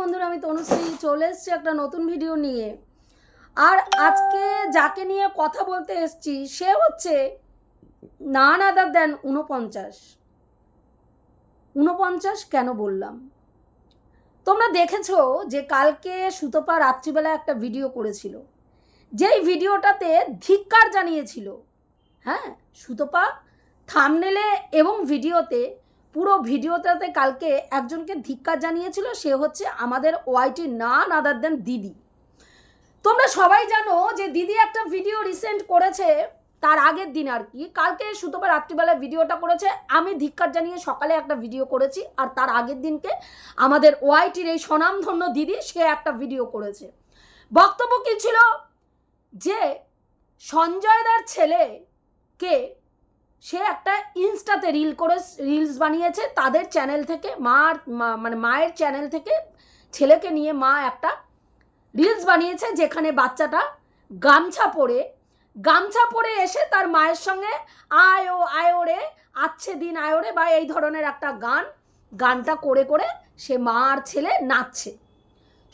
বন্ধুরা, আমি তনুশ্রী চলে এসেছি একটা নতুন ভিডিও নিয়ে। আর আজকে যাকে নিয়ে কথা বলতে এসছি, সে হচ্ছে নান আদার দেন উনপঞ্চাশ উনপঞ্চাশ কেন বললাম? তোমরা দেখেছ যে কালকে সুতপা রাত্রিবেলা একটা ভিডিও করেছিল। যেই ভিডিওটাতে ধিক্কার জানিয়েছিল। হ্যাঁ সুতপা থামনেলে এবং ভিডিওতে পুরো ভিডিওটাতে কালকে একজনকে ধিক্কার জানিয়েছিল, সে হচ্ছে আমাদের ওয়াইটি নান আদার দেন দিদি। তোমরা সবাই জানো যে দিদি একটা ভিডিও রিসেন্ট করেছে তার আগের দিন আর কি। কালকে সুতপা রাত্রিবেলায় ভিডিওটা করেছে, আমি ধিক্কার জানিয়ে সকালে একটা ভিডিও করেছি আর তার আগের দিনকে আমাদের ওয়াইটির এই স্বনামধন্য দিদি, সে একটা ভিডিও করেছে। বক্তব্য কী ছিল? যে সঞ্জয়দার ছেলেকে সে একটা ইনস্টাতে রিল করে রিলস বানিয়েছে তাদের চ্যানেল থেকে, মার মানে মায়ের চ্যানেল থেকে ছেলেকে নিয়ে মা একটা রিলস বানিয়েছে যেখানে বাচ্চাটা গামছা পরে গামছা পরে এসে তার মায়ের সঙ্গে আয় ও, আয় ওরে আচ্ছে দিন আয় ওরে বা এই ধরনের একটা গান, গানটা করে করে সে মা আর ছেলে নাচছে।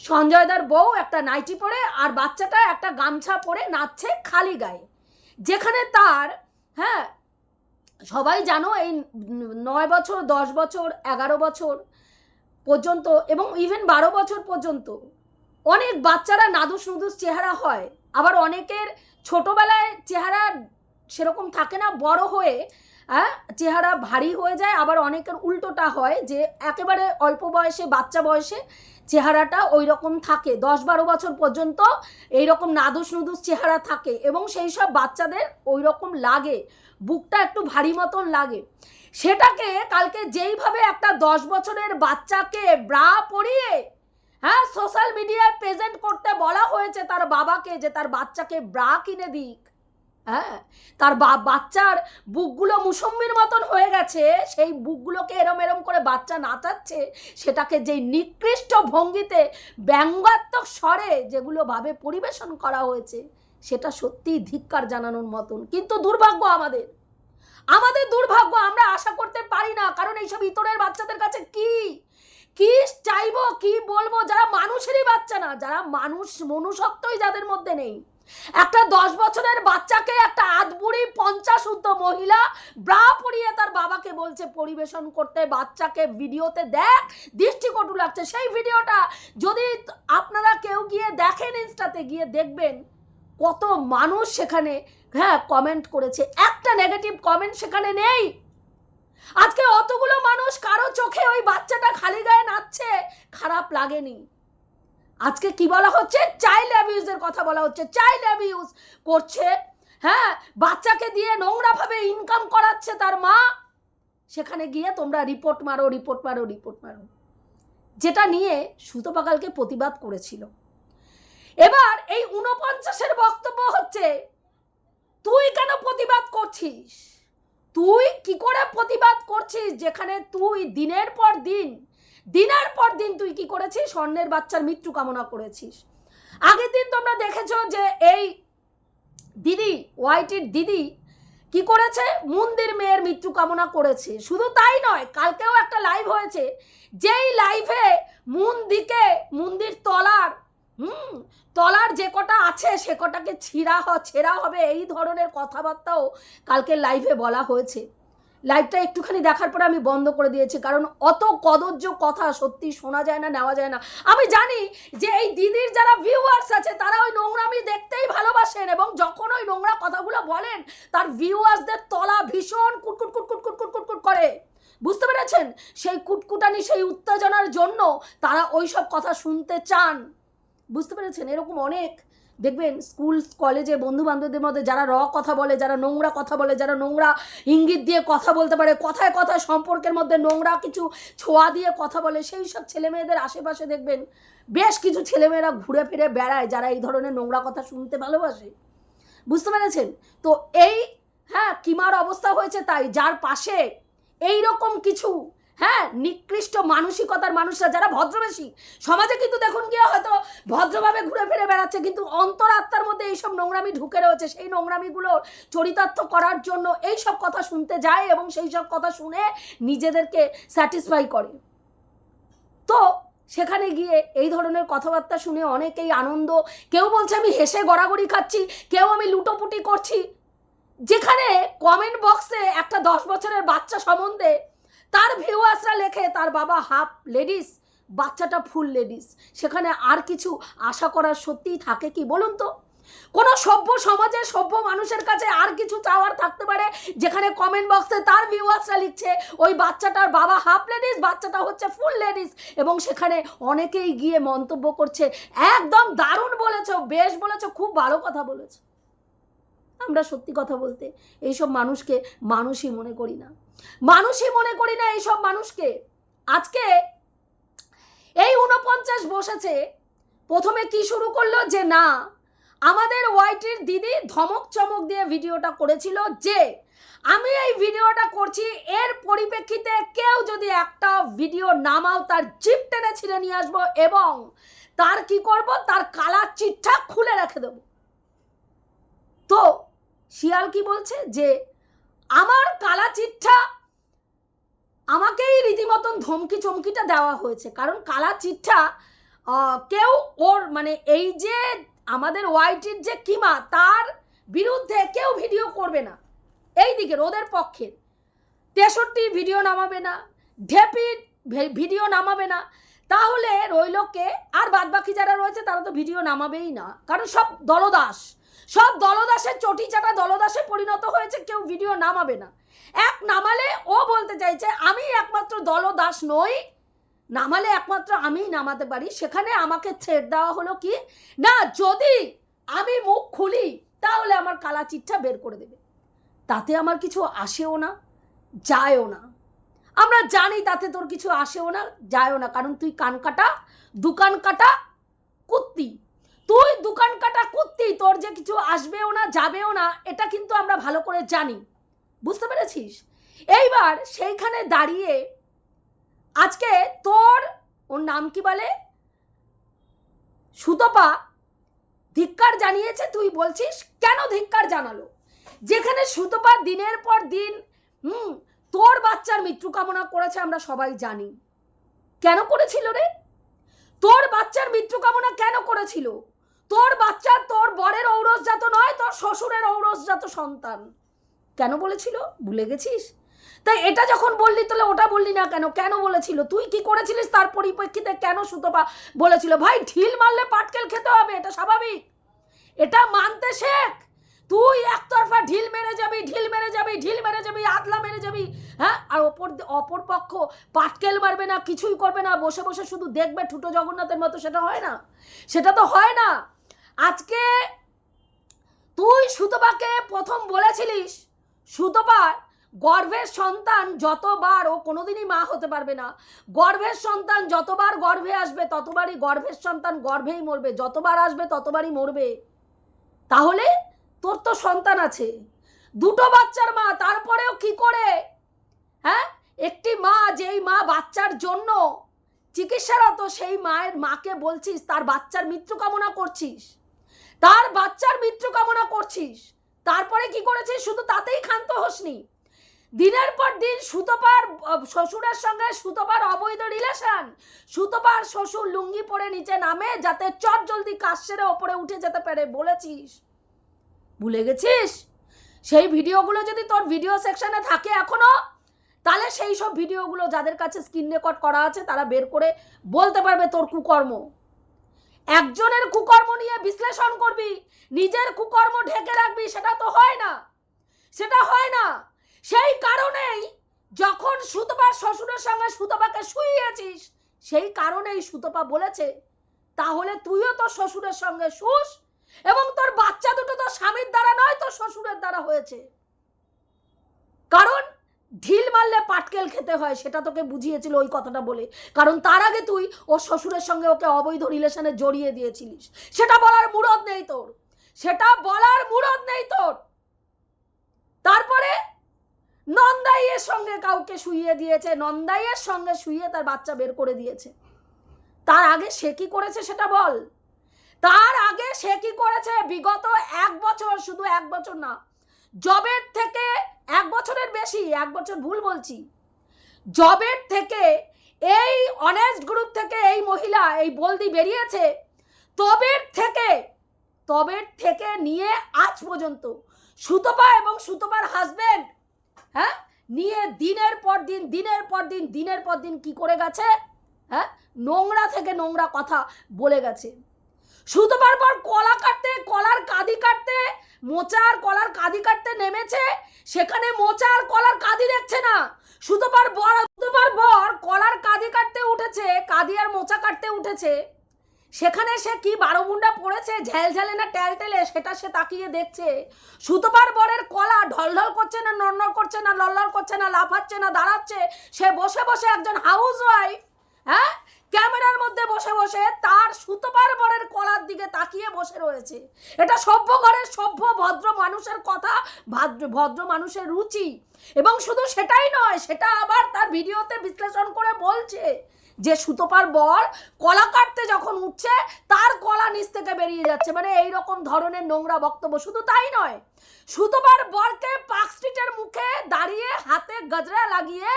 সঞ্জয়দার বউ একটা নাইটি পরে আর বাচ্চাটা একটা গামছা পরে নাচছে খালি গায়ে। যেখানে তার হ্যাঁ সবাই জানো এই নয় বছর, দশ বছর, এগারো বছর পর্যন্ত এবং ইভেন বারো বছর পর্যন্ত অনেক বাচ্চারা নাদুস নুদুস চেহারা হয়। আবার অনেকের ছোটোবেলায় চেহারা সেরকম থাকে না, বড় হয়ে চেহারা ভারী হয়ে যায়, আবার অনেকের উল্টোটা হয় যে একেবারে অল্প বয়সে, বাচ্চা বয়সে চেহারাটা ওই রকম থাকে। দশ বারো বছর পর্যন্ত এই রকম নাদুস নুদুস চেহারা থাকে এবং সেই সব বাচ্চাদের ওই রকম লাগে। বুকটা একটু ভারী মতন লাগে। সেটাকে কালকে যেইভাবে একটা দশ বছরের বাচ্চাকে ব্রা পরিয়ে হ্যাঁ সোশ্যাল মিডিয়ায় প্রেজেন্ট করতে বলা হয়েছে তার বাবাকে যে তার বাচ্চাকে ব্রা কিনে দিক। হ্যাঁ? তার বাচ্চার বুকগুলো মুসম্বির মতন হয়ে গেছে, সেই বুকগুলোকে এরম এরম করে বাচ্চা নাচাচ্ছে, সেটাকে যেই নিকৃষ্ট ভঙ্গিতে ব্যঙ্গাত্মক স্বরে যেগুলো ভাবে পরিবেশন করা হয়েছে, সেটা সত্যিই ধিক্কার জানানোর মতন। কিন্তু দুর্ভাগ্য আমাদের। আমাদের দুর্ভাগ্য আমরা আশা করতে পারি না, কারণ এইসব ইতরের বাচ্চাদের কাছে কি? কি চাইব, কি বলব? যারা মানুষেরই বাচ্চা না, যারা মানুষ মনুষ্যত্বই যাদের মধ্যে নেই। একটা দশ বছরের বাচ্চাকে একটা আধবুড়ি পঞ্চাশ উদ্ধ মহিলা ব্রা পরিয়ে তার বাবাকে বলছে, পরিবেশন করতে, বাচ্চাকে ভিডিওতে দেখ, দৃষ্টিকটু লাগছে। সেই ভিডিওটা যদি আপনারা কেউ গিয়ে দেখেন ইনস্টাতে, গিয়ে দেখবেন কত মানুষ সেখানে হ্যাঁ কমেন্ট করেছে। একটা নেগেটিভ কমেন্ট সেখানে নেই। আজকে অতগুলো মানুষ কারও চোখে ওই বাচ্চাটা খালি গায়ে নাচছে, খারাপ লাগেনি। আজকে কি বলা হচ্ছে? চাইল্ড অ্যাবিউজের কথা বলা হচ্ছে। চাইল্ড অ্যাবিউজ করছে হ্যাঁ? বাচ্চাকে দিয়ে নোংরাভাবে ইনকাম করাচ্ছে তার মা। সেখানে গিয়ে তোমরা রিপোর্ট মারো রিপোর্ট মারো রিপোর্ট মারো। যেটা নিয়ে সুতপাকালকে প্রতিবাদ করেছিল। এবার এই উনপঞ্চাশের বক্তব্য হচ্ছে, তুই কেন প্রতিবাদ করছিস? তুই কি করে প্রতিবাদ করছিস? যেখানে তুই দিনের পর দিন দিনের পর দিন তুই কি করেছিস? স্বর্ণের বাচ্চার মৃত্যু কামনা করেছিস। আগের দিন তোমরা দেখেছ যে এই দিদি, ওয়াইটির দিদি কি করেছে? মন্দির মেয়ের মৃত্যু কামনা করেছে। শুধু তাই নয়, কালকেও একটা লাইভ হয়েছে। যেই লাইভে মন্দিকে, মন্দির তলার, হুম, তলার যে কটা আছে, সে কটাকে ছিঁড়া হ, ছেঁড়া হবে, এই ধরনের কথাবার্তাও কালকে লাইভে বলা হয়েছে। লাইভটা একটুখানি দেখার পরে আমি বন্ধ করে দিয়েছি, কারণ অত কদর্য কথা সত্যি শোনা যায় না, নেওয়া যায় না। আমি জানি যে এই দিদির যারা ভিউয়ার্স আছে, তারা ওই নোংরামি দেখতেই ভালোবাসেন এবং যখন ওই নোংরা কথাগুলো বলেন, তার ভিউয়ার্সদের তলা ভীষণ কুটকুট কুটকুট কুটকুট কুটকুট করে। বুঝতে পেরেছেন? সেই কুটকুটানি, সেই উত্তেজনার জন্য তারা ওই সব কথা শুনতে চান। বুঝতে পেরেছেন? এরকম অনেক দেখবেন স্কুল, কলেজে বন্ধু বান্ধবদের মধ্যে যারা র কথা বলে, যারা নোংরা কথা বলে, যারা নোংরা ইঙ্গিত দিয়ে কথা বলতে পারে, কথায় কথায় সম্পর্কের মধ্যে নোংরা কিছু ছোঁয়া দিয়ে কথা বলে, সেই সব ছেলেমেয়েদের আশেপাশে দেখবেন বেশ কিছু ছেলেমেয়েরা ঘুরে ফিরে বেড়ায়, যারা এই ধরনের নোংরা কথা শুনতে ভালোবাসে। বুঝতে পেরেছেন? তো এই হ্যাঁ কিমার অবস্থা হয়েছে তাই, যার পাশে এই রকম কিছু হ্যাঁ নিকৃষ্ট মানসিকতার মানুষরা যারা ভদ্রবেশী, সমাজে কিন্তু দেখুন গিয়ে হয়তো ভদ্রভাবে ঘুরে ফিরে বেড়াচ্ছে, কিন্তু অন্তরাত্মার মধ্যে এইসব নোংরামি ঢুকে রয়েছে, সেই নোংরামিগুলো চরিতার্থ করার জন্য এই সব কথা শুনতে যায় এবং সেই সব কথা শুনে নিজেদেরকে স্যাটিসফাই করে। তো সেখানে গিয়ে এই ধরনের কথাবার্তা শুনে অনেকেই আনন্দ, কেউ বলছে আমি হেসে গড়াগড়ি খাচ্ছি, কেউ আমি লুটোপুটি করছি। যেখানে কমেন্ট বক্সে একটা দশ বছরের বাচ্চা সম্বন্ধে তার ভিউয়ার্সরা লেখে, তার বাবা হাফ লেডিস বাচ্চাটা ফুল লেডিস সেখানে আর কিছু আশা করার সত্যিই থাকে কি বলুন তো? কোনো সভ্য সমাজে সভ্য মানুষের কাছে আর কিছু চাওয়ার থাকতে পারে যেখানে কমেন্ট বক্সে তার ভিউয়ার্সরা লিখছে, ওই বাচ্চাটার বাবা হাফ লেডিস বাচ্চাটা হচ্ছে ফুল লেডিস এবং সেখানে অনেকেই গিয়ে মন্তব্য করছে, একদম দারুণ বলেছ, বেশ বলেছ, খুব ভালো কথা বলেছ। আমরা সত্যি কথা বলতে এইসব মানুষকে মানুষই মনে করি না। মানুষই মনে করি না এইসব মানুষকে। আজকে এই উনপঞ্চাশ বসেছে, প্রথমে কি শুরু করল যে না, আমাদের ওয়াইটির দিদি ধমক চমক দিয়ে ভিডিওটা করেছিল যে, আমি এই ভিডিওটা করছি, এর পরিপ্রেক্ষিতে কেউ যদি একটা ভিডিও নামাও, তার জিপ টেনে ছিঁড়ে নিয়ে আসব এবং তার কি করব, তার কালার চিঠা খুলে রেখে দেবো। তো শিয়াল কি বলছে? যে আমার কালা চিঠা আমাকেই রীতিমতন ধমকি চমকিটা দেওয়া হয়েছে। কারণ কালা চিঠা কেউ ওর মানে এই যে আমাদের ওয়াইটির যে কিমা, তার বিরুদ্ধে কেউ ভিডিও করবে না। এই দিকে ওদের পক্ষে তেষট্টি ভিডিও নামাবে না, ঢেপি ভিডিও নামাবে না। তাহলে রইলকে আর বাদবাকি যারা রয়েছে, তারা তো ভিডিও নামাবেই না। কারণ সব দলদাস। সব দলদাসের চটি চাটা দলদাসে পরিণত হয়েছে, কেউ ভিডিও নামাবে না। এক নামালে ও বলতে চাইছে, আমি একমাত্র দলদাস নই। নামালে একমাত্র আমিই নামাতে পারি। সেখানে আমাকে ছেড় দেওয়া হলো কি? না, যদি আমি মুখ খুলি, তাহলে আমার কালা চিঠা বের করে দেবে। তাতে আমার কিছু আসেও না, যায়ও না। আমরা জানি তাতে তোর কিছু আসেও না, যায়ও না। কারণ তুই কান কাটা দোকান কাটা, কুত্তি। তুই দোকান কাটা কুত্তি তোর যে কিছু আসবেও না, যাবেও না, এটা কিন্তু আমরা ভালো করে জানি। বুঝতে পেরেছিস? এইবার সেইখানে দাঁড়িয়ে আজকে তোর, ওর নাম কি বলে? সুতপা ধিক্কার জানিয়েছে, তুই বলছিস, কেন ধিক্কার জানালো? যেখানে সুতপা দিনের পর দিন, হুম, তোর বাচ্চার মৃত্যু কামনা করেছে আমরা সবাই জানি। কেন করেছিল রে? তোর বাচ্চার মৃত্যু কামনা কেন করেছিল? তোর বাচ্চা, তোর বরের ঔরসজাত নয়, তোর শ্বশুরের ঔরসজাত সন্তান। কেন বলেছিল? ভুলে গেছিস? তাই এটা যখন বললি, তাহলে ওটা বললি না কেন? কেন বলেছিল? তুই কি করেছিলিস তার পরিপ্রেক্ষিতে? কেন সুতপা বলেছিল, ভাই, ঢিল মারলে পাটকেল খেতে হবে, এটা স্বাভাবিক। এটা মানতে শেখ। তুই একতরফা ঢিল মেরে যাবি, ঢিল মেরে যাবি, ঢিল মেরে যাবি আতলা মেরে যাবি হ্যাঁ? আর অপর অপর পক্ষ পাটকেল মারবে না, কিছুই করবে না, বসে বসে শুধু দেখবে ঠুটো জগন্নাথের মতো সেটা হয় না। সেটা তো হয় না। আজকে তুই সুতপাকে প্রথম বলেছিলিস, সুতপার গর্ভের সন্তান যতবার, ও কোনোদিনই মা হতে পারবে না, গর্ভের সন্তান যতবার গর্ভে আসবে, ততবারই গর্ভের সন্তান গর্ভেই মরবে, যতবার আসবে, ততবারই মরবে। তাহলে তোর তো সন্তান আছে, দুটো বাচ্চার মা, তারপরেও কি করে? হ্যাঁ? একটি মা, যেই মা বাচ্চার জন্য চিকিৎসারত, সেই মায়ের মাকে বলছিস, তার বাচ্চার মৃত্যু কামনা করছিস। তার বাচ্চার মৃত্যু কামনা করছিস। তারপরে কি করেছিস? শুধু তাতেই ক্ষান্ত হসনি। দিনের পর দিন সুতপার শ্বশুরের সঙ্গে সুতপার অবৈধ রিলেশন, সুতপার শ্বশুর লুঙ্গি পরে নিচে নামে যাতে চট জলদি কাজ সেরে ওপরে উঠে যেতে পারে বলেছিস। ভুলে গেছিস? সেই ভিডিওগুলো যদি তোর ভিডিও সেকশনে থাকে এখনও, তাহলে সেই সব ভিডিওগুলো যাদের কাছে স্ক্রিন রেকর্ড করা আছে, তারা বের করে বলতে পারবে তোর কুকর্ম। একজনের কুকর্ম নিয়ে বিশ্লেষণ করবি, নিজের কুকর্ম ঢেকে রাখবি, সেটা তো হয় না। সেটা হয় না। সেই কারণেই যখন সুতপার শ্বশুরের সঙ্গে সুতপাকে শুইয়েছিস, সেই কারণেই সুতপা বলেছে, তাহলে তুইও তোর শ্বশুরের সঙ্গে শুস এবং তোর বাচ্চা দুটো তো স্বামীর দ্বারা নয়, তোর শ্বশুরের দ্বারা হয়েছে। কারণ ঢিল মারলে পাটকেল খেতে হয়, সেটা তোকে বুঝিয়েছিল ওই কথাটা বলে। কারণ তার আগে তুই ওর শ্বশুরের সঙ্গে ওকে অবৈধ রিলেশনে জড়িয়ে দিয়েছিলিস। সেটা বলার মুরদ নেই তোর। সেটা বলার মুরদ নেই তোর। তারপরে নন্দাইয়ের সঙ্গে কাউকে শুইয়ে দিয়েছে, নন্দাইয়ের সঙ্গে শুইয়ে তার বাচ্চা বের করে দিয়েছে। তার আগে সে কি করেছে সেটা বল। তার আগে সে কি করেছে? বিগত এক বছর, শুধু এক বছর না জবের থেকে এক বছরের বেশি, এক বছর ভুল বলছি। জবের থেকে এই অনেস্ট গ্রুপ থেকে এই মহিলা, এই বলদি বেরিয়েছে, তবের থেকে তবের থেকে নিয়ে আজ পর্যন্ত সুতপা এবং সুতপার হাজবেন্ড হ্যাঁ? নিয়ে দিনের পর দিন, দিনের পর দিন, দিনের পর দিন কি করে গেছে? হ্যাঁ? নোংরা থেকে নোংরা কথা বলে গেছে। সুতপার পর কলা কাটতে, কলার কাঁদি কাটতে মোচার কলার কাঁদি কাটতে নেমেছে, সেখানে মোচার কলার কাঁদি দেখছে না। সুতপার বর সুতপার বর কলার কাঁদি কাটতে উঠেছে, কাঁদি আর মোচা কাটতে উঠেছে। সেখানে সে কি বারো মুন্ডা পড়েছে ঝ্যালঝ্যালে না টেলটেলে সেটা সে তাকিয়ে দেখছে। সুতপার বরের কলা ঢলঢল করছে না, নড়নড় করছে না, লড়লড় করছে না, লাফাচ্ছে না, দাঁড়াচ্ছে, সে বসে বসে একজন হাউস ওয়াইফ হ্যাঁ? ক্যামেরার মধ্যে বসে বসে তার সুতপার বরের কলার দিকে তাকিয়ে বসে রয়েছে। এটা সভ্য ঘরের সভ্য ভদ্র মানুষের কথা, ভদ্র ভদ্র মানুষের রুচি। এবং শুধু সেটাই নয়, সেটা আবার তার ভিডিওতে বিশ্লেষণ করে বলছে যে সুতপার বর কলা কাটতে যখন উঠছে তার কলা নিচ থেকে বেরিয়ে যাচ্ছে। মানে এই রকম ধরনের নোংরা বক্তব্য। শুধু তাই নয়, সুতপার বরকে পার্ক স্ট্রিটের মুখে দাঁড়িয়ে হাতে গজরা লাগিয়ে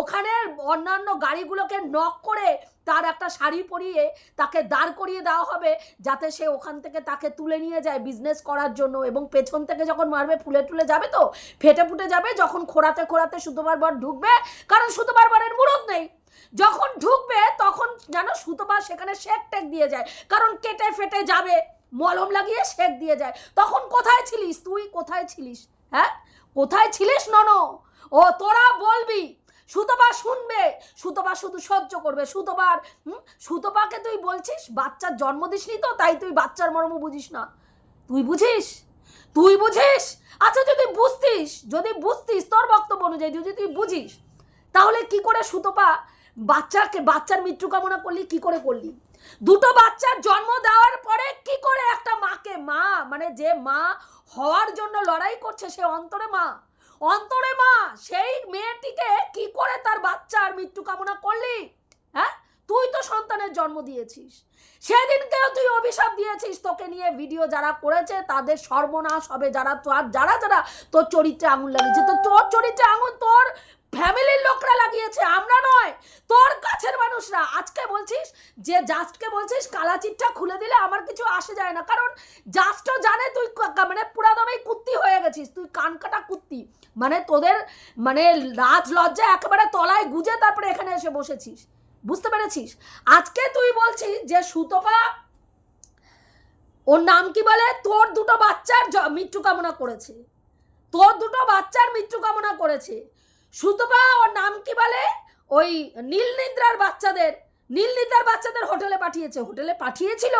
ওখানে অন্যান্য গাড়িগুলোকে নক করে তার একটা শাড়ি পরিয়ে তাকে দাঁড় করিয়ে দেওয়া হবে, যাতে সে ওখান থেকে তাকে তুলে নিয়ে যায় বিজনেস করার জন্য। এবং পেছন থেকে যখন মারবে, ফুলে টুলে যাবে তো? ফেটে ফুটে যাবে যখন খোড়াতে খোড়াতে সুতোবার বর ঢুকবে। কারণ সুতোবার বরের মুরত নেই। যখন ঢুকবে, তখন যেন সুতোবার সেখানে শেক টেক দিয়ে যায়। কারণ কেটে ফেটে যাবে, মলম লাগিয়ে শেক দিয়ে যায়। তখন কোথায় ছিলিস তুই? কোথায় ছিলিস? হ্যাঁ? কোথায় ছিলিস নন? ও, তোরা বলবি, সুতপা শুনবে। সুতপা শুধু সহ্য করবে। সুতপার সুতপাকে তুই বলছিস, বাচ্চার জন্ম দিসনি তো, তাই তুই বাচ্চার মর্ম বুঝিস না। তুই বুঝিস? তুই বুঝিস? আচ্ছা যদি বুঝতিস যদি বুঝতিস তোর বক্তব্য অনুযায়ী, যদি তুই বুঝিস, তাহলে কি করে সুতপা বাচ্চাকে, বাচ্চার মৃত্যু কামনা করলি, কি করে করলি? দুটো বাচ্চার জন্ম দেওয়ার পরে কি করে একটা মাকে, মা মানে যে মা হওয়ার জন্য লড়াই করছে, সে অন্তরে মা অন্তরে মা, সেই মেয়েটিকে কি করে তার বাচ্চার মৃত্যু কামনা করলি? হ্যাঁ? তুই তো সন্তানের জন্ম দিয়েছিস। সেদিনকেও তুই অভিশাপ দিয়েছিস, তোকে নিয়ে ভিডিও যারা করেছে, তাদের সর্বনাশ হবে, যারা তো আর যারা যারা তোর চরিত্রে আঙুল লাগিয়েছে। তো তোর চরিত্রে আঙুল তোর ফ্যামিলির লোকরা লাগিয়েছে, আমরা নয়, তোর কাছের মানুষরা। আজকে বলছিস যে জাস্টকে বলছিস কালা চিটটা খুলে দিলে আমার কিছু আসে যায় না। কারণ জাস্টও জানে তুই মানে পুরাদমেই কুত্তি হয়ে গেছিস, তুই কান কাটা কুত্তি। মানে তোদের মানে রাজ লজ্জা একেবারে তলায় গুজে তারপরে এখানে এসে বসেছিস। বুঝতে পেরেছিস? আজকে তুই বলছিস যে সুতপা, ওর নাম কি বলে? তোর দুটো বাচ্চার মৃত্যু কামনা করেছে। তোর দুটো বাচ্চার মৃত্যু কামনা করেছে। সুতপা, ওর নাম কি বলে? ওই নীল নিদ্রার বাচ্চাদের নীল নিদ্রার বাচ্চাদের হোটেলে পাঠিয়েছে, হোটেলে পাঠিয়েছিল?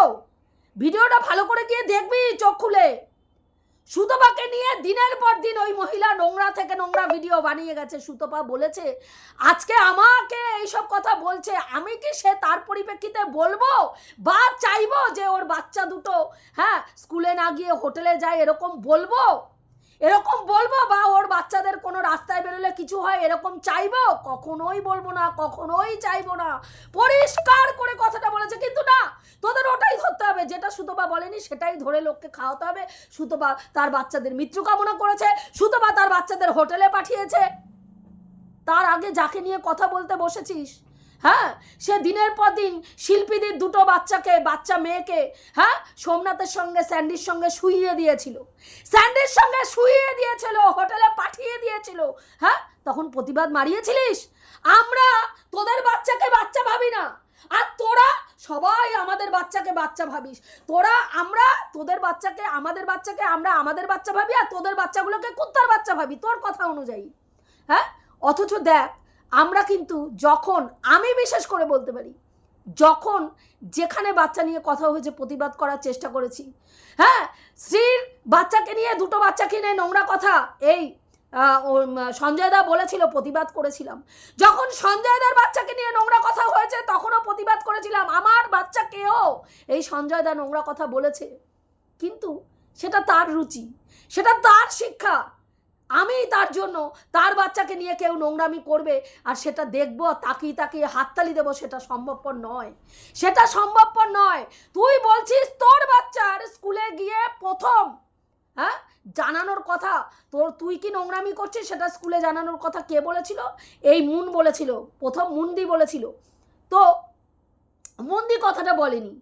ভিডিওটা ভালো করে গিয়ে দেখবি চোখ খুলে। সুতপাকে নিয়ে দিনের পর দিন ওই মহিলা নোংরা থেকে নোংরা ভিডিও বানিয়ে গেছে, সুতপা বলেছে, আজকে আমাকে এইসব কথা বলছে, আমি কি সে তার পরিপ্রেক্ষিতে বলব বা চাইব যে ওর বাচ্চা দুটো হ্যাঁ স্কুলে না গিয়ে হোটেলে যায় এরকম বলব? এরকম বলব বা ওর বাচ্চাদের কোনো রাস্তায় কিছু হয়, এরকম চাইব? কখনোই বলব না, কখনোই চাইব না। পরিষ্কার করে কথাটা বলেছে, কিন্তু না, তোদের ওটাই ধরতে হবে। যেটা সুতপা বলেনি, সেটাই ধরে লোককে খাওয়াতে হবে। সুতপা তার বাচ্চাদের মৃত্যু কামনা করেছে, সুতপা তার বাচ্চাদের হোটেলে পাঠিয়েছে। তার আগে যাকে নিয়ে কথা বলতে বসেছিস হ্যাঁ সে দিনের পর দিন শিল্পীদের দুটো বাচ্চাকে, বাচ্চা মেয়েকে হ্যাঁ সোমনাথের সঙ্গে স্যান্ডির সঙ্গে শুইয়ে দিয়েছিল। স্যান্ডির সঙ্গে শুইয়ে দিয়েছিল, হোটেলে পাঠিয়ে দিয়েছিল। হ্যাঁ তখন প্রতিবাদ মারিয়েছিলিস? আমরা তোদের বাচ্চাকে বাচ্চা ভাবি না। আর তোরা সবাই আমাদের বাচ্চাকে বাচ্চা ভাবিস। তোরা, আমরা তোদের বাচ্চাকে, আমাদের বাচ্চাকে, আমরা আমাদের বাচ্চা ভাবি আর তোদের বাচ্চাগুলোকে কুত্তার বাচ্চা ভাবি। তোর কথা অনুযায়ী। হ্যাঁ অথচ দেখ আমরা কিন্তু যখন আমি বিশেষ করে বলতে পারি যখন যেখানে বাচ্চা নিয়ে কথা হয়েছে প্রতিবাদ করার চেষ্টা করেছি। হ্যাঁ স্ত্রীর বাচ্চাকে নিয়ে দুটো বাচ্চাকে নিয়ে নোংরা কথা এই আহ, ও, উম, সঞ্জয় দা বলেছিল প্রতিবাদ করেছিলাম। যখন সঞ্জয় দার বাচ্চাকে নিয়ে নোংরা কথা হয়েছে তখনও প্রতিবাদ করেছিলাম আমার বাচ্চাকেও এই সঞ্জয় দা নোংরা কথা বলেছে। কিন্তু সেটা তার রুচি সেটা তার শিক্ষা আমি তার জন্য, তার বাচ্চাকে নিয়ে কেউ নোংরামি করবে আর সেটা দেখব তাকিয়ে তাকিয়ে হাততালি দেবো সেটা সম্ভবপর নয়। সেটা সম্ভবপর নয়। তুই বলছিস তোর বাচ্চার স্কুলে গিয়ে প্রথম। হ্যাঁ? জানানোর কথা। তোর, তুই কি নোংরামি করছিস সেটা স্কুলে জানানোর কথা কে বলেছিল? এই মুন বলেছিল। প্রথম মুন্দি বলেছিল। তো মুন্দি কথাটা বলেনি।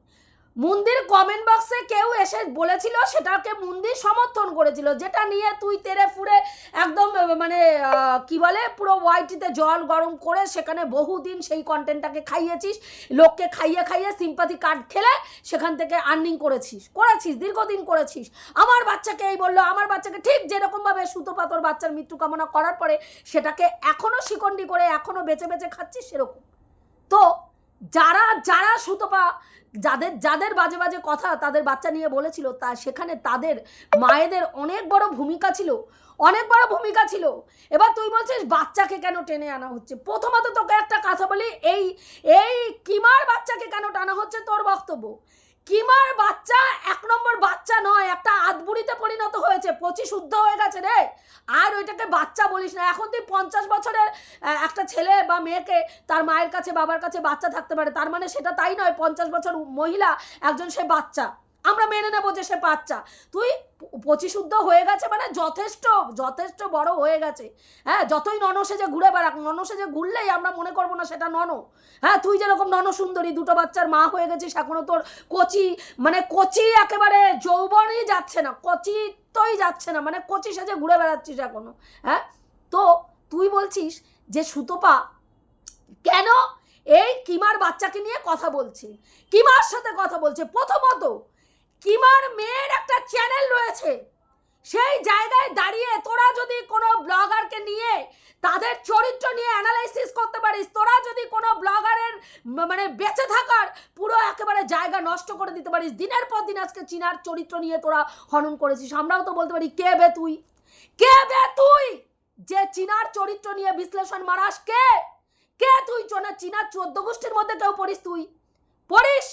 মন্দির কমেন্ট বক্সে কেউ এসে বলেছিল সেটাকে মন্দির সমর্থন করেছিল, যেটা নিয়ে তুই তেরে ফুরে একদম মানে কি বলে, পুরো ওয়াইটিতে জল গরম করে সেখানে বহুদিন সেই কন্টেন্টটাকে খাইয়েছিস, লোককে খাইয়ে খাইয়ে সিম্পাথি কার্ড খেলে সেখান থেকে আর্নিং করেছিস করেছিস, দীর্ঘদিন করেছিস। আমার বাচ্চাকে এই বলল, আমার বাচ্চাকে ঠিক যেরকমভাবে সুতো পাতর বাচ্চার মৃত্যু কামনা করার পরে সেটাকে এখনও শিকন্ডি করে এখনও বেঁচে বেঁচে খাচ্ছিস সেরকম। তো যারা যারা সুতপা যাদের যাদের বাজে বাজে কথা তাদের বাচ্চা নিয়ে বলেছিল, তা সেখানে তাদের মায়েদের অনেক বড় ভূমিকা ছিল, অনেক বড় ভূমিকা ছিল। এবার তুই বলছিস বাচ্চাকে কেন টেনে আনা হচ্ছে? প্রথমত তোকে একটা কথা বলি, এই এই কিমার বাচ্চাকে কেন টানা হচ্ছে তোর বক্তব্য? কিমার বাচ্চা? এক নম্বর বাচ্চা নয়, একটা আধবুড়িতে পরিণত হয়েছে। পঁচিশ শুদ্ধ হয়ে গেছে রে। আর ওইটাকে বাচ্চা বলিস না। এখন তুই পঞ্চাশ বছরের একটা ছেলে বা মেয়েকে তার মায়ের কাছে, বাবার কাছে বাচ্চা থাকতে পারে। তার মানে সেটা তাই নয়, পঞ্চাশ বছর মহিলা, একজন সে বাচ্চা। আমরা মেনে নেব যে সে বাচ্চা। তুই পঁচিশুদ্ধ হয়ে গেছে মানে যথেষ্ট যথেষ্ট বড় হয়ে গেছে। হ্যাঁ যতই ননসে যে ঘুরে বেড়াক ননসে যে ঘুরলেই আমরা মনে করব না সেটা নন। হ্যাঁ তুই যেরকম নন সুন্দরী, দুটো বাচ্চার মা হয়ে গেছিস, এখনও তোর কচি মানে কচি একেবারে যৌবনই যাচ্ছে না, কচি তোই যাচ্ছে না মানে কচি সেজে ঘুরে বেড়াচ্ছিস এখনও। হ্যাঁ তো তুই বলছিস যে সুতোপা, কেন এই কিমার বাচ্চাকে নিয়ে কথা বলছে? কিমার সাথে কথা বলছে? প্রথমত কিমার মেয়ের একটা চ্যানেল রয়েছে। সেই জায়গায় দাঁড়িয়ে তোরা যদি কোনো ব্লগারকে নিয়ে তাদের চরিত্র নিয়ে অ্যানালাইসিস করতে পারিস, তোরা যদি কোনো ব্লগারের মানে বেঁচে থাকার পুরো একেবারে জায়গা নষ্ট করে দিতে পারিস, দিনের পর দিন আজকে চিনার চরিত্র নিয়ে তোরা হনন করেছিস। আমরাও তো বলতে পারি, কে বে তুই? কে বে তুই? যে চিনার চরিত্র নিয়ে বিশ্লেষণ মারাস, কে? কে তুই? চোনা চিনার চোদ্দ গোষ্ঠীর মধ্যে কেউ পড়িস তুই? পড়িস?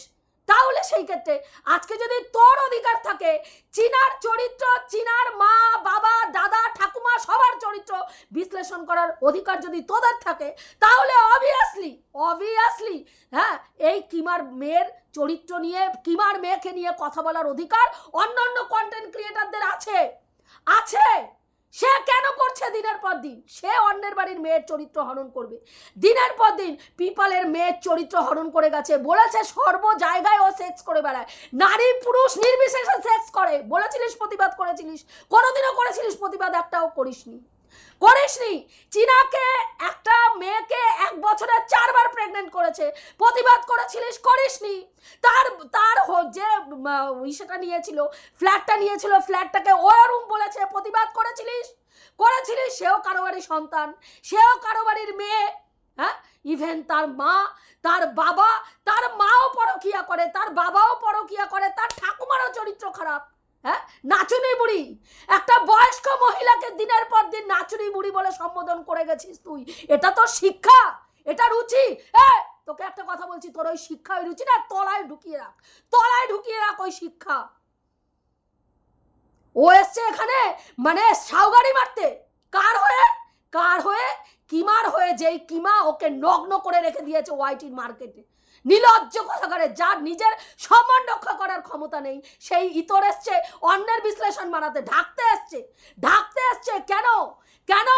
তাহলে সেই ক্ষেত্রে আজকে যদি তোর অধিকার থাকে, চিনার চরিত্র, চিনার মা, বাবা, দাদা, ঠাকুমা, সবার চরিত্র বিশ্লেষণ করার অধিকার যদি তোদের থাকে, তাহলে অবভিয়াসলি অবভিয়াসলি হ্যাঁ এই কিমার মেয়ের চরিত্র নিয়ে, কিমার মেয়েকে নিয়ে কথা বলার অধিকার অন্য অন্য কন্টেন্ট ক্রিয়েটারদের আছে। আছে! সে কেন করছে দিনের পর দিন? সে অন্যের বাড়ির মেয়ের চরিত্র হরণ করবে। দিনের পর দিন পিপালের মেয়ের চরিত্র হরণ করে গেছে। বলেছে সর্ব জায়গায় ও সেক্স করে বেড়ায়। নারী পুরুষ নির্বিশেষে সেক্স করে। বলেছিলিস প্রতিবাদ করেছিলিস। কোনোদিনও করেছিলিস প্রতিবাদ, একটাও করিসনি। করিসনি চীনাকে, একটা মেয়েকে এক বছরে চারবার প্রেগনেন্ট করেছে। প্রতিবাদ করেছিলিস করিসনি তার তার যে ইসেটা নিয়েছিল ফ্ল্যাটটা নিয়েছিল ফ্ল্যাটটাকে ওয়ারুম বলেছে। প্রতিবাদ করেছিলিস? করেছিলিস? সেও কারও বাড়ির সন্তান। সেও কারও বাড়ির মেয়ে। হ্যাঁ? ইভেন তার মা, তার বাবা, তার মাও পরকিয়া করে, তার বাবাও পরকিয়া করে, তার ঠাকুমারও চরিত্র খারাপ। হ্যাঁ? নাচুনি বুড়ি। দিনের পর দিন নাচুনি বুড়ি বলে সম্বোধন করে গেছিস তুই। এটা তো শিক্ষা, এটা রুচি। এ তোকে একটা কথা বলছি, তোর ওই শিক্ষা, ওই রুচি না তলায় ঢুকিয়ে রাখ। তলায় ঢুকিয়ে রাখ ওই শিক্ষা। ও এসছে এখানে মানে সাউগাড়ি মারতে। কার হয়ে? কার হয়ে? কিমার হয়ে? যেই কিমা ওকে নগ্ন করে রেখে দিয়েছে ওয়াইটির মার্কেটে। নিলজ্জ কথাকারে যার নিজের সমান রক্ষা করার ক্ষমতা নেই, সেই ইতর এসছে অন্যের বিশ্লেষণ বানাতে ঢাকতে এসছে। ঢাকতে এসছে কেন? কেন?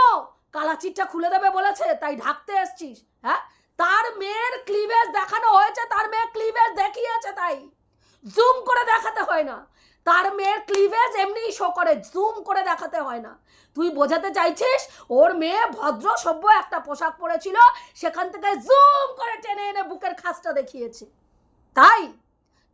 কালাচিটটা খুলে দেবে বলেছে, তাই ঢাকতে এসছিস হ্যাঁ? তার মেয়ের ক্লিভেজ দেখানো হয়েছে, তার মেয়ের ক্লিভেজ দেখিয়েছে তাই। জুম করে দেখাতে হয় না। তার মেয়ের ক্লিভেজ এমনিই শো করে জুম করে দেখাতে হয় না। তুই বোঝাতে চাইছিস, ওর মেয়ে ভদ্র সভ্য একটা পোশাক পরেছিল, সেখান থেকে জুম করে টেনে এনে বুকের খাসটা দেখিয়েছে। তাই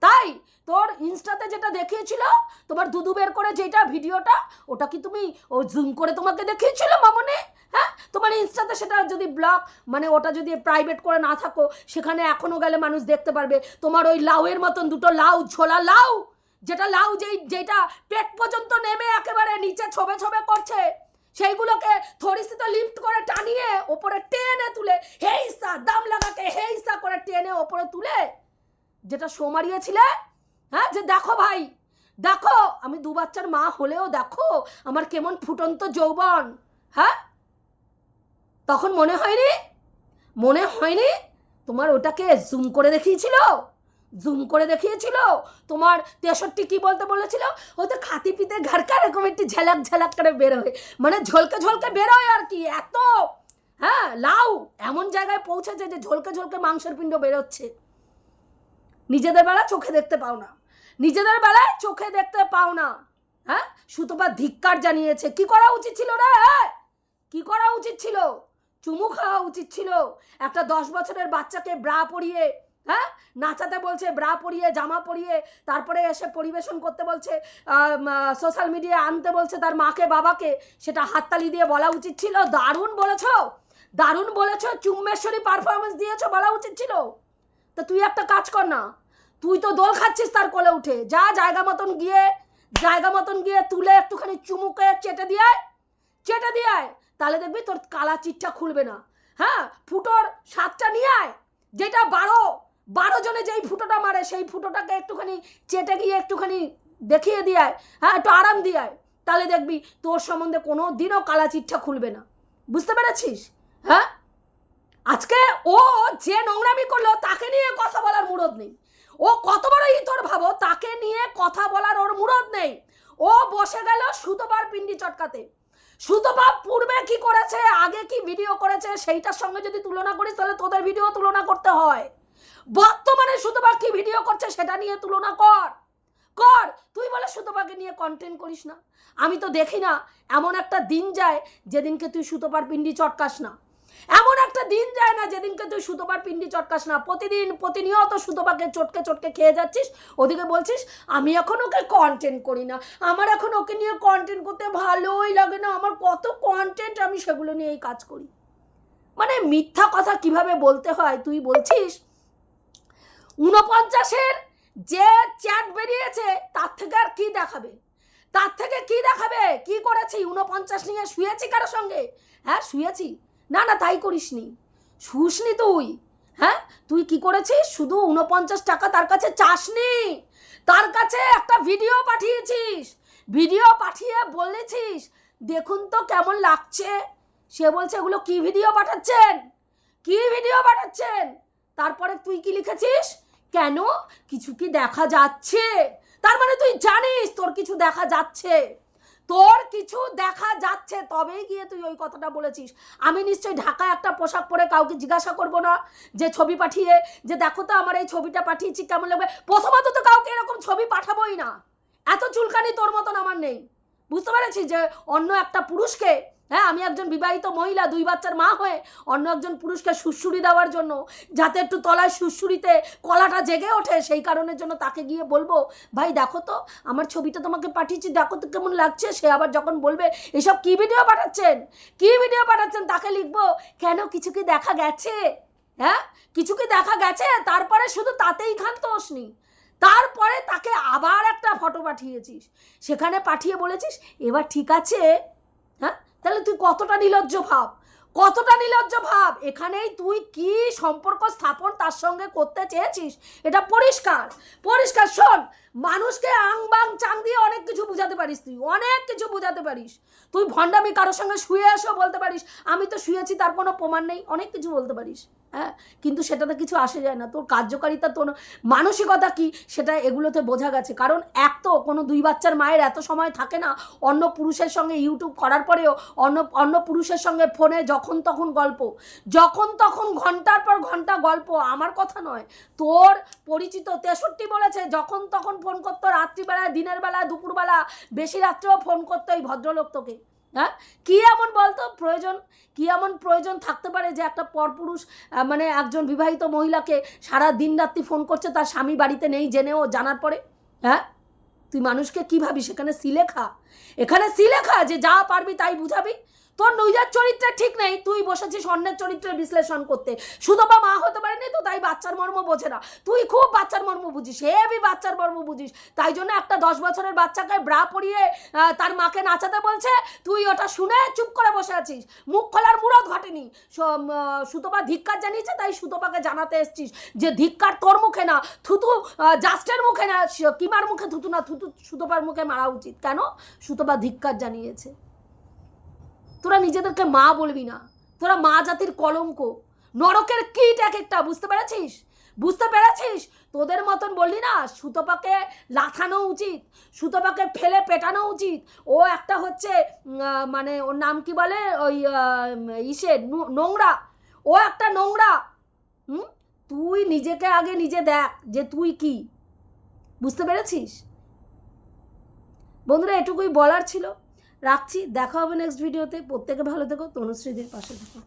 তাই তোর ইনস্টাতে যেটা দেখিয়েছিল, তোমার দুদু বের করে যেটা ভিডিওটা, ওটা কি তুমি ও জুম করে তোমাকে দেখিয়েছিল মামনে? হ্যাঁ? তোমার ইনস্টাতে সেটা যদি ব্লগ মানে ওটা যদি প্রাইভেট করে না থাকো, সেখানে এখনও গেলে মানুষ দেখতে পারবে। তোমার ওই লাউয়ের মতন দুটো লাউ, ঝোলা লাউ যেটা লাউ যেই যেটা পেট পর্যন্ত নেমে একেবারে নিচে ছবে ছবে করছে, সেইগুলোকে থরিস্থিত লিফট করে টানিয়ে ওপরে টেনে তুলে, হেইসা, দাম লাগাকে হেইসা করে টেনে ওপরে তুলে, যেটা শো মারিয়েছিলে হ্যাঁ যে দেখো ভাই, দেখো, আমি দু বাচ্চার মা হলেও দেখো আমার কেমন ফুটন্ত যৌবন হ্যাঁ? তখন মনে হয়নি? মনে হয়নি? তোমার ওটাকে জুম করে দেখিয়েছিল? জুম করে দেখিয়েছিল? তোমার তেষট্টি কি বলতে বলেছিল? ও তো খাতি পিতে ঘাড়কা এরকম একটি ঝালাক ঝালাক করে বেরোয় মানে ঝলকে ঝলকে বেরোয় আর কি, এত! হ্যাঁ লাউ! এমন জায়গায় পৌঁছেছে যে ঝলকে ঝলকে মাংসের পিণ্ড বেরোচ্ছে নিজেদের বেলা চোখে দেখতে পাও না। নিজেদের বেলায় চোখে দেখতে পাও না। হ্যাঁ? সুতপা ধিক্কার জানিয়েছে। কি করা উচিত ছিল রে? কি করা উচিত ছিল? চুমু খাওয়া উচিত ছিল। একটা দশ বছরের বাচ্চাকে ব্রা পরিয়ে হ্যাঁ? নাচাতে বলছে, ব্রা পরিয়ে, জামা পরিয়ে, তারপরে এসে পরিবেশন করতে বলছে সোশ্যাল মিডিয়ায় আনতে বলছে তার মাকে, বাবাকে। সেটা হাততালি দিয়ে বলা উচিত ছিল। দারুণ বলেছ। দারুণ বলেছ। চুম্বেশ্বরী পারফরমেন্স দিয়েছ বলা উচিত ছিল। তা তুই একটা কাজ কর না। তুই তো দোল খাচ্ছিস তার কোলে উঠে। যা জায়গা মতন গিয়ে, জায়গা মতন গিয়ে তুলে একটুখানি চুমুকে চেটে দিয়ে চেটে দিয়ে আয়। তাহলে দেখবি তোর কালা চিটটা খুলবে না। হ্যাঁ? ফুটোর সাতটা নিয়ে আয়। যেটা বারো। বারো জনে যেই ফুটোটা মারে, সেই ফুটোটাকে একটুখানি চেটে গিয়ে একটুখানি দেখিয়ে দিয়ে আয় হ্যাঁ একটু আরাম দিয়ে আয় তাহলে দেখবি তোর সম্বন্ধে কোনো দিনও কালা চিঠা খুলবে না। বুঝতে পেরেছিস? হ্যাঁ? আজকে ও যে নোংরামি করল, তাকে নিয়ে কথা বলার মুরদ নেই। ও কত বড় ইতর ভাবো, তাকে নিয়ে কথা বলার ওর মুরদ নেই। ও বসে গেল সুতোবার পিন্ডি চটকাতে। সুতোবা পূর্বে কি করেছে, আগে কি ভিডিও করেছে, সেইটার সঙ্গে যদি তুলনা করিস, তাহলে তোদের ভিডিও তুলনা করতে হয়। বর্তমানে সুতোবা কি ভিডিও করছে সেটা নিয়ে তুলনা কর। কর। তুই বলে সুতোপাকে নিয়ে কন্টেন্ট করিস না। আমি তো দেখি না, এমন একটা দিন যায় যেদিনকে তুই সুতোপার পিন্ডি চটকাস না। এমন একটা দিন যায় না যেদিনকে তুই সুতোপার পিন্ডি চটকাস না। প্রতিদিন প্রতিনিয়ত সুতোপাকে চটকে চটকে খেয়ে যাচ্ছিস, ওদিকে বলছিস, আমি এখন ওকে কন্টেন্ট করি না। আমার এখন ওকে নিয়ে কন্টেন্ট করতে ভালোই লাগে না। আমার কত কন্টেন্ট আমি সেগুলো নিয়েই কাজ করি। মানে মিথ্যা কথা কীভাবে বলতে হয়? তুই বলছিস উনপঞ্চাশের যে চ্যাট বেরিয়েছে, তার থেকে আর কি দেখাবে? তার থেকে কি দেখাবে? কি করেছি? উনপঞ্চাশ নিয়ে শুয়েছি কারও সঙ্গে? হ্যাঁ শুয়েছি। না না, তাই করিসনি। শুসনি তুই। হ্যাঁ তুই কি করেছিস? শুধু উনপঞ্চাশ টাকা তার কাছে চাসনি। তার কাছে একটা ভিডিও পাঠিয়েছিস। ভিডিও পাঠিয়ে বলেছিস, দেখুন তো কেমন লাগছে। সে বলছে, এগুলো কি ভিডিও পাঠাচ্ছেন? কি ভিডিও পাঠাচ্ছেন? তারপরে তুই কি লিখেছিস? কেন? কিছু কি দেখা যাচ্ছে? তার মানে তুই জানিস তোর কিছু দেখা যাচ্ছে। তোর কিছু দেখা যাচ্ছে, তবেই গিয়ে তুই ওই কথাটা বলেছিস। আমি নিশ্চয়ই ঢাকায় একটা পোশাক পরে কাউকে জিজ্ঞাসা করব না যে ছবি পাঠিয়ে, যে দেখো তো আমার এই ছবিটা পাঠিয়েছি, কেমন লাগবে? প্রথমত তো কাউকে এরকম ছবি পাঠাবোই না। এত চুলকানি তোর মতন আমার নেই। বুঝতে পেরেছি যে অন্য একটা পুরুষকে হ্যাঁ আমি একজন বিবাহিত মহিলা, দুই বাচ্চার মা হয়ে অন্য একজন পুরুষকে সুশ্রুরি দেওয়ার জন্য, যাতে একটু তলায় সুশ্রুরিতে কলাটা জেগে ওঠে, সেই কারণের জন্য তাকে গিয়ে বলব, ভাই, দেখো তো, আমার ছবিটা তোমাকে পাঠিয়েছি, দেখো তো কেমন লাগছে। সে আবার যখন বলবে, এসব কি ভিডিও পাঠাচ্ছেন? কি ভিডিও পাঠাচ্ছেন? তাকে লিখব, কেন, কিছু কি দেখা গেছে? হ্যাঁ কিছু কি দেখা গেছে? তারপরে শুধু তাতেই খান্তোষ নি। তারপরে তাকে আবার একটা ফটো পাঠিয়েছিস। সেখানে পাঠিয়ে বলেছিস, এবার ঠিক আছে। হ্যাঁ তাহলে তুই কতটা নির্লজ্জ ভাব? কতটা নির্লজ্জ ভাব? এখানেই তুই কি সম্পর্ক স্থাপন তার সঙ্গে করতে চেয়েছিস? এটা পরিষ্কার। পরিষ্কার, শোন, মানুষকে আং বাং চাং দিয়ে অনেক কিছু বুঝাতে পারিস তুই, অনেক কিছু বুঝাতে পারিস। তুই ভণ্ডামি কারোর সঙ্গে শুয়ে এসো বলতে পারিস, আমি তো শুয়েছি, তার কোনো প্রমাণ নেই, অনেক কিছু বলতে পারিস। হ্যাঁ? কিন্তু সেটাতে কিছু আসে যায় না। তোর কার্যকারিতা, তোর মানসিকতা কি, সেটা এগুলোতে বোঝা গেছে। কারণ এক তো কোনো দুই বাচ্চার মায়ের এত সময় থাকে না, অন্য পুরুষের সঙ্গে ইউটিউব করার পরেও, অন্য অন্য পুরুষের সঙ্গে ফোনে যখন তখন গল্প। যখন তখন ঘণ্টার পর ঘণ্টা গল্প, আমার কথা নয়। তোর পরিচিত তেষট্টি বলেছে, যখন তখন ফোন করতো, রাত্রিবেলায়, দিনের বেলা দুপুরবেলা, বেশি রাত্রেও ফোন করতো এই ভদ্রলোক তোকে। হ্যাঁ? কী এমন বলতো? প্রয়োজন, কী এমন প্রয়োজন থাকতে পারে যে একটা পরপুরুষ মানে একজন বিবাহিত মহিলাকে সারা দিন রাত্রি ফোন করছে, তার স্বামী বাড়িতে নেই জেনেও জানার পরে? হ্যাঁ? তুই মানুষকে কী ভাবিস? এখানে সিলেখা। এখানে সিলেখা যে যা পারবি তাই বুঝাবি? তোর নিজের চরিত্রে ঠিক নেই, তুই বসেছিস অন্যের চরিত্রের বিশ্লেষণ করতে। বা মা হতে পারেনি তো, তাই বাচ্চার মর্ম বোঝে না। তুই খুব বাচ্চার মর্ম বুঝিস হেবি বাচ্চার মর্ম বুঝিস। তাই জন্য একটা দশ বছরের বাচ্চাকে ব্রা পরিয়ে তার মাকে নাচাতে বলছে, তুই ওটা শুনে চুপ করে বসে আছিস। মুখ খোলার মুরত ঘটেনি। সুতপা ধিক্কার জানিয়েছে, তাই সুতপাকে জানাতে এসছিস যে ধিক্কার তোর মুখে না, থুতু জাস্টের মুখে না কিমার মুখে থুতু না, থুতু সুতপার মুখে মারা উচিত। কেন? সুতপা ধিক্কার জানিয়েছে। তোরা নিজেদেরকে মা বলবি না। তোরা মা জাতির কলঙ্ক। নরকের কীট এক একটা, বুঝতে পেরেছিস? বুঝতে পেরেছিস? তোদের মতন বললি না, সুতপাকে লাথানো উচিত, সুতপাকে ফেলে পেটানো উচিত। ও একটা হচ্ছে মানে ওর নাম কি বলে? ওই ইসে নোংরা। ও একটা নোংরা। হুম? তুই নিজেকে আগে নিজে দেখ যে তুই কি। বুঝতে পেরেছিস? বন্ধুরা, এটুকুই বলার ছিল। রাখছি দেখা হবে নেক্সট ভিডিওতে প্রত্যেকে ভালো থেকো তনুশ্রীদের পাশে থেকো।